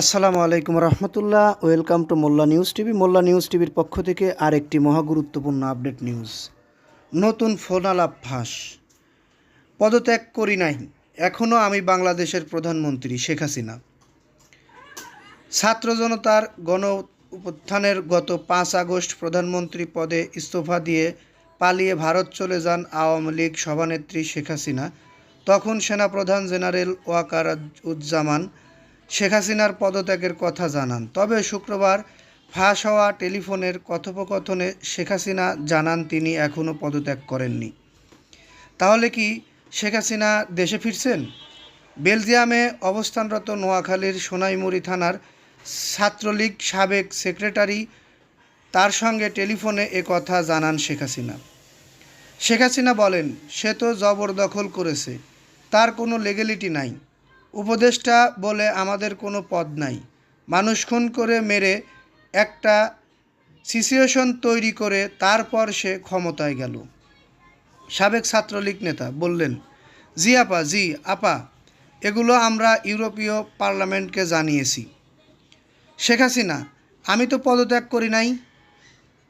আসসালামু আলাইকুম রহমতুল্লাহ। Welcome to Molla news TV. Molla news টিভির পক্ষ থেকে আরেকটি মহাগুরুত্বপূর্ণ আপডেট নিউজ। নতুন ফোনালাপ ফাঁস। পদত্যাগ করি নাই। এখনও আমি বাংলাদেশের প্রধানমন্ত্রী শেখ হাসিনা। ছাত্র জনতার গণ উত্থানের গত পাঁচ আগস্ট প্রধানমন্ত্রী পদে ইস্তফা দিয়ে পালিয়ে ভারত চলে যান আওয়ামী লীগ সভানেত্রী শেখ হাসিনা। তখন সেনাপ্রধান জেনারেল ওয়াকার উজ্জামান শেখ হাসিনার পদত্যাগের কথা জানান। তবে শুক্রবার ফাঁস হওয়া টেলিফোনের কথোপকথনে শেখ হাসিনা জানান তিনি এখনও পদত্যাগ করেননি। তাহলে কি শেখ হাসিনা দেশে ফিরছেন? বেলজিয়ামে অবস্থানরত নোয়াখালীর সোনাইমুড়ি থানার ছাত্রলীগ সাবেক সেক্রেটারি, তার সঙ্গে টেলিফোনে এ কথা জানান শেখ হাসিনা। শেখ হাসিনা বলেন, সে তো জবরদখল করেছে। তার কোনো লেগেলিটি নাই। উপদেষ্টা বলে আমাদের কোনো পদ নাই। মানুষ খুন করে মেরে একটা সিচুয়েশন তৈরি করে তারপর সে ক্ষমতায় গেল। সাবেক ছাত্রলীগ নেতা বললেন, জি আপা জি, আপা, এগুলো আমরা ইউরোপীয় পার্লামেন্টকে জানিয়েছি। শেখ হাসিনা, আমি তো পদত্যাগ করি নাই।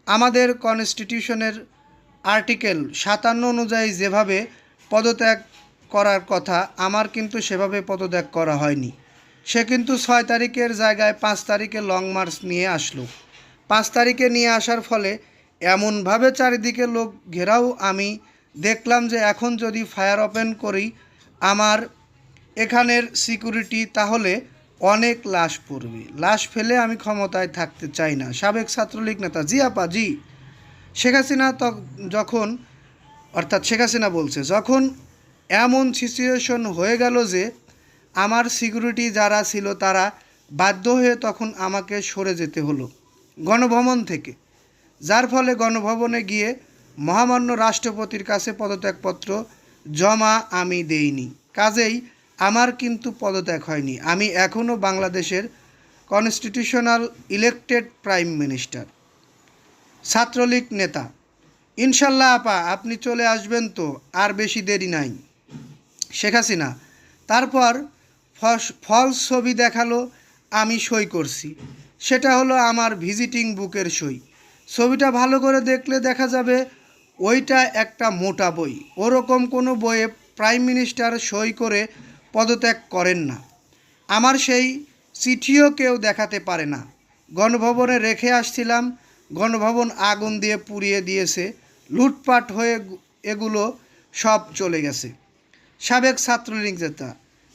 আমাদের কনস্টিটিউশনের আর্টিকেল সাতান্ন অনুযায়ী যেভাবে পদত্যাগ করার কথা, আমার কিন্তু সেভাবে পদত্যাগ করা হয়নি। সে কিন্তু ছয় তারিখের জায়গায় পাঁচ তারিখে লং মার্চ নিয়ে আসলো। পাঁচ তারিখে নিয়ে আসার ফলে এমনভাবে চারিদিকে লোক ঘেরাও আমি দেখলাম যে এখন যদি ফায়ার ওপেন করি, আমার এখানের সিকিউরিটি তাহলে অনেক লাশ পড়বে। লাশ ফেলে আমি ক্ষমতায় থাকতে চাই না। সাবেক ছাত্রলীগ নেতা, জি আপা, জি। শেখ হাসিনা যখন অর্থাৎ শেখ হাসিনা বলছে, যখন এমন সিচুয়েশন হয়ে গেল যে, আমার সিকিউরিটি যারা ছিল তারা বাধ্য হয়ে তখন আমাকে সরে যেতে হলো গণভবন থেকে। যার ফলে গণভবনে গিয়ে মহামান্য রাষ্ট্রপতির কাছে পদত্যাগপত্র জমা আমি দেইনি। কাজেই আমার কিন্তু পদত্যাগ হয়নি। আমি এখনও বাংলাদেশের constitutional elected prime minister Chhatra League নেতা। ইনশাল্লাহ আপা, আপনি চলে আসবেন তো, আর বেশি দেরি নাই। শেখ হাসিনা। তারপর ফলস ছবি দেখাল, আমি সই করছি। সেটা হলো আমার ভিজিটিং বুকের সই। ছবিটা ভালো করে দেখলে দেখা যাবে, ওইটা একটা মোটা বই। ওরকম কোনো বইয়ে প্রাইম মিনিস্টার সই করে পদত্যাগ করেন না। আমার সেই চিঠিও কেউ দেখাতে পারে না। গণভবনে রেখে আসছিলাম, গণভবন আগুন দিয়ে পুড়িয়ে দিয়েছে, লুটপাট হয়ে এগুলো সব চলে গেছে। সাবেক ছাত্রলীগ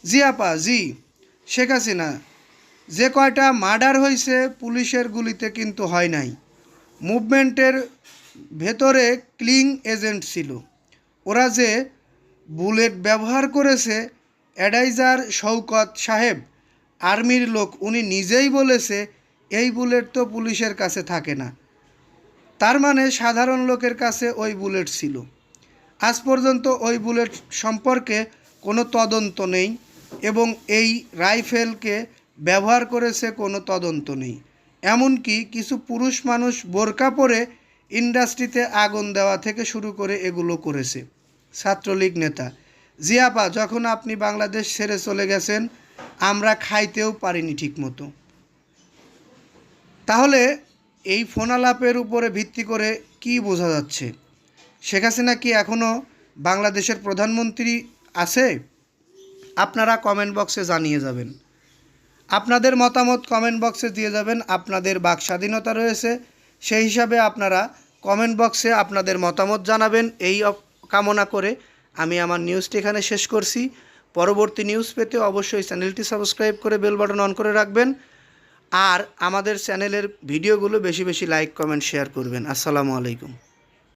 জি আপা, জি। শেখ হাসিনা, যে কয়টা মার্ডার হয়েছে পুলিশের গুলিতে কিন্তু হয় নাই। মুভমেন্টের ভেতরে ক্লিং এজেন্ট ছিল। ওরা যে বুলেট ব্যবহার করেছে, অ্যাডাইজার শৌকত সাহেব, আর্মির লোক, উনি নিজেই বলেছে, এই বুলেট তো পুলিশের কাছে থাকে না। তার মানে সাধারণ লোকের কাছে ওই বুলেট ছিল। আজ পর্যন্ত ওই বুলেট সম্পর্কে কোনো তদন্ত নেই এবং এই রাইফেলকে ব্যবহার করেছে কোনো তদন্ত নেই। এমনকি কিছু পুরুষ মানুষ বোরকা পরে ইন্ডাস্ট্রিতে আগুন দেওয়া থেকে শুরু করে এগুলো করেছে। ছাত্রলীগ নেতা, জিয়াপা, যখন আপনি বাংলাদেশ ছেড়ে চলে গেছেন, আমরা খাইতেও পারিনি ঠিকমতো। তাহলে এই ফোনালাপের উপরে ভিত্তি করে কি বোঝা যাচ্ছে? শেখ হাসিনা কি এখনও বাংলাদেশের প্রধানমন্ত্রী আছে? আপনারা কমেন্ট বক্সে জানিয়ে যাবেন। আপনাদের মতামত কমেন্ট বক্সে দিয়ে যাবেন। আপনাদের বাক স্বাধীনতা রয়েছে, সেই হিসাবে আপনারা কমেন্ট বক্সে আপনাদের মতামত জানাবেন। এই কামনা করে আমি আমার নিউজটি এখানে শেষ করছি। পরবর্তী নিউজ পেতে অবশ্যই চ্যানেলটি সাবস্ক্রাইব করে বেল বাটন অন করে রাখবেন। আর আমাদের চ্যানেলের ভিডিওগুলো বেশি বেশি লাইক কমেন্ট শেয়ার করবেন। আসসালামু আলাইকুম।